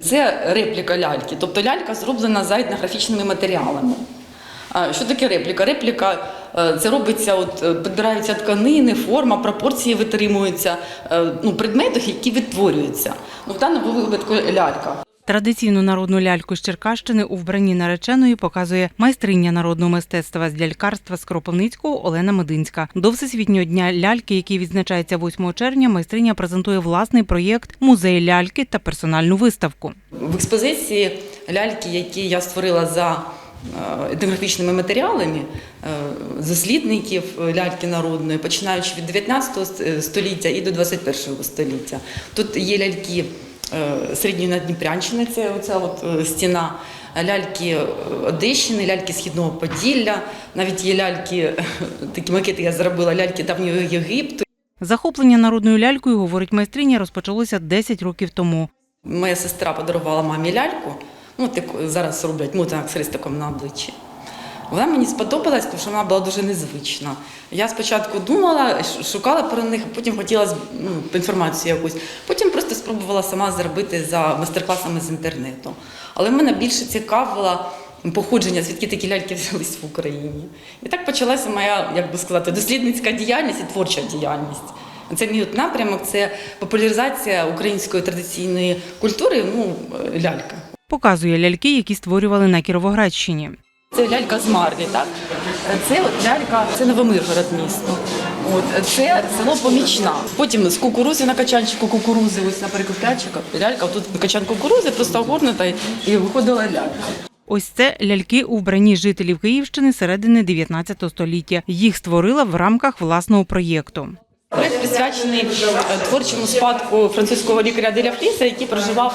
Це репліка ляльки, тобто лялька зроблена за етнографічними матеріалами. Що таке репліка? Репліка е, це робиться, от е, підбираються тканини, форма, пропорції витримуються е, ну, предметах, які відтворюються. Ну, в даному випадку лялька. Традиційну народну ляльку з Черкащини у вбранні нареченої показує майстриня народного мистецтва з лялькарства з Кропивницького Олена Мединська. До всесвітнього дня ляльки, який відзначається 8 червня, майстриня презентує власний проєкт Музей ляльки та персональну виставку. В експозиції ляльки, які я створила за е, етнографічними матеріалами е, дослідників е, ляльки народної, починаючи від 19 століття і до 21 століття. Тут є ляльки середньої Надніпрянщини, це оця от е, стіна. Ляльки е, Одещини, ляльки Східного Поділля, навіть є ляльки, такі макети я зробила, ляльки давнього Єгипту. Захоплення народною лялькою, говорить майстриня, розпочалося 10 років тому. Моя сестра подарувала мамі ляльку, ну так зараз роблять мотанок з хрестиком на обличчі. Вона мені сподобалась, тому що вона була дуже незвична. Я спочатку думала, шукала про них, потім хотіла ну, інформацію якусь. Потім просто спробувала сама зробити за майстер-класами з інтернету. Але мене більше цікавило походження, звідки такі ляльки взялись в Україні. І так почалася моя, як би сказати, дослідницька діяльність і творча діяльність. Це мій напрямок, це популяризація української традиційної культури, ну, е, лялька. Показує ляльки, які створювали на Кіровоградщині. Це лялька з Марлі, так? Це от лялька, це Новомиргород місто. От, це село Помічна. Потім з кукурузи на качанчику кукурузи, ось, наприклад, ляльчика, лялька, тут качан кукурузи просто огорнута і виходила лялька. Ось це ляльки у вбранні жителів Київщини середини 19 століття. Їх створила в рамках власного проєкту. Проект присвячений е, творчому спадку французького лікаря Деля Фліса, який проживав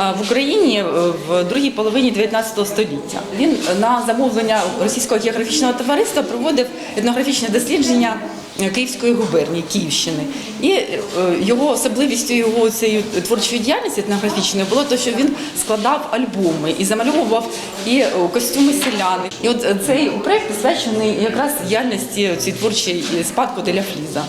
е, в Україні е, в другій половині 19 століття. Він на замовлення російського географічного товариства проводив етнографічне дослідження Київської губернії Київщини. І його особливістю його цієї творчої діяльності етнографічної було те, що він складав альбоми і замальовував і костюми селян. І от цей проект присвячений якраз діяльності цієї творчої спадку Деля Фліза.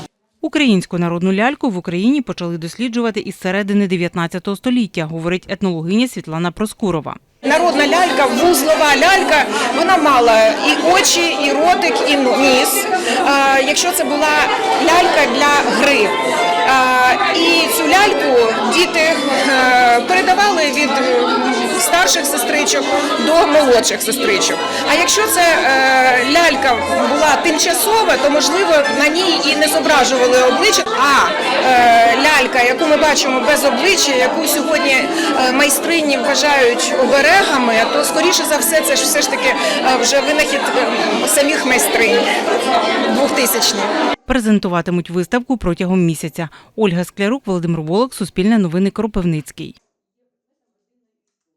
Українську народну ляльку в Україні почали досліджувати із середини 19 століття, говорить етнологиня Світлана Проскурова. Народна лялька, вузлова лялька, вона мала і очі, і ротик, і ніс. Якщо це була лялька для гри. І цю ляльку діти е, передавали від старших сестричок до молодших сестричок. А якщо це е, лялька була тимчасова, то можливо на ній і не зображували обличчя. А е, лялька, яку ми бачимо без обличчя, яку сьогодні е, майстрині вважають оберегами, то скоріше за все, це ж все ж таки е, вже винахід е, самих майстринь 2000 Презентуватимуть виставку протягом місяця. Ольга Склярук, Володимир Волок, Суспільне новини Кропивницький.